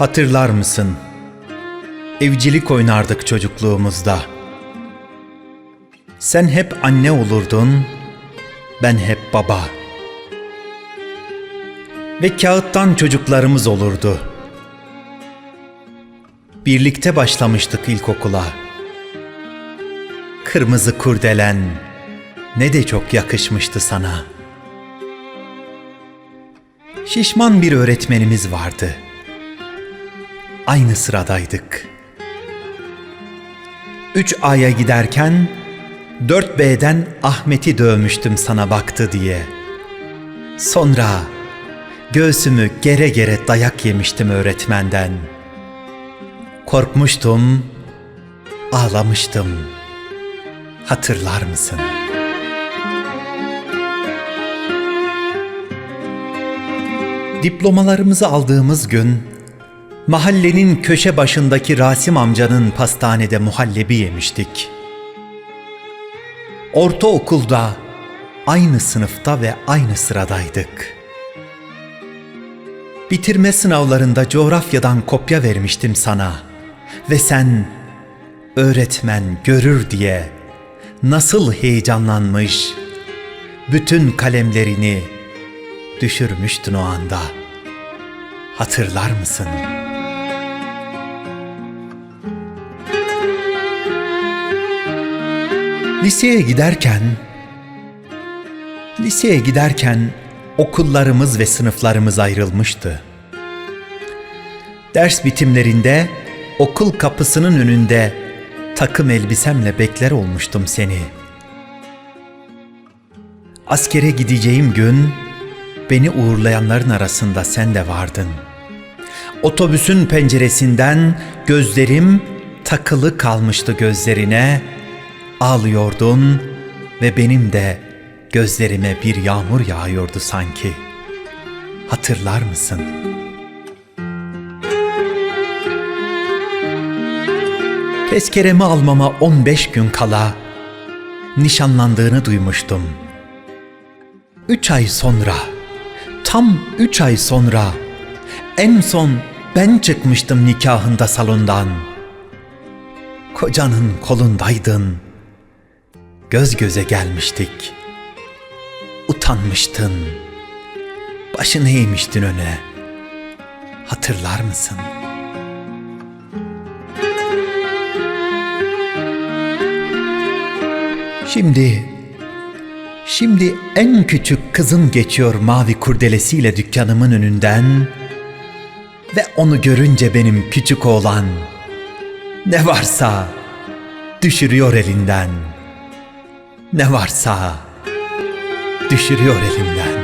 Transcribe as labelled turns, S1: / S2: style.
S1: Hatırlar mısın? Evcilik oynardık çocukluğumuzda. Sen hep anne olurdun, ben hep baba. Ve kağıttan çocuklarımız olurdu. Birlikte başlamıştık ilkokula. Kırmızı kurdelen ne de çok yakışmıştı sana. Şişman bir öğretmenimiz vardı. Aynı sıradaydık. 3A'ya giderken 4B'den Ahmet'i dövmüştüm sana baktı diye. Sonra göğsümü gere gere dayak yemiştim öğretmenden. Korkmuştum, ağlamıştım. Hatırlar mısın? Diplomalarımızı aldığımız gün mahallenin köşe başındaki Rasim amcanın pastanede muhallebi yemiştik. Ortaokulda aynı sınıfta ve aynı sıradaydık. Bitirme sınavlarında coğrafyadan kopya vermiştim sana ve sen öğretmen görür diye nasıl heyecanlanmış, bütün kalemlerini düşürmüştün o anda. Hatırlar mısın? Liseye giderken Liseye giderken okullarımız ve sınıflarımız ayrılmıştı. Ders bitimlerinde okul kapısının önünde takım elbisemle bekler olmuştum seni. Askere gideceğim gün beni uğurlayanların arasında sen de vardın. Otobüsün penceresinden gözlerim takılı kalmıştı gözlerine. Ağlıyordun ve benim de gözlerime bir yağmur yağıyordu sanki. Hatırlar mısın? Tezkeremi almama 15 gün kala nişanlandığını duymuştum. Üç ay sonra, tam üç ay sonra en son ben çıkmıştım nikahında salondan. Kocanın kolundaydın. Göz göze gelmiştik. Utanmıştın. Başını eğmiştin öne. Hatırlar mısın? Şimdi Şimdi en küçük kızın geçiyor mavi kurdelesiyle dükkanımın önünden ve onu görünce benim küçük oğlan ne varsa düşürüyor elinden. Ne varsa düşürüyor elinden.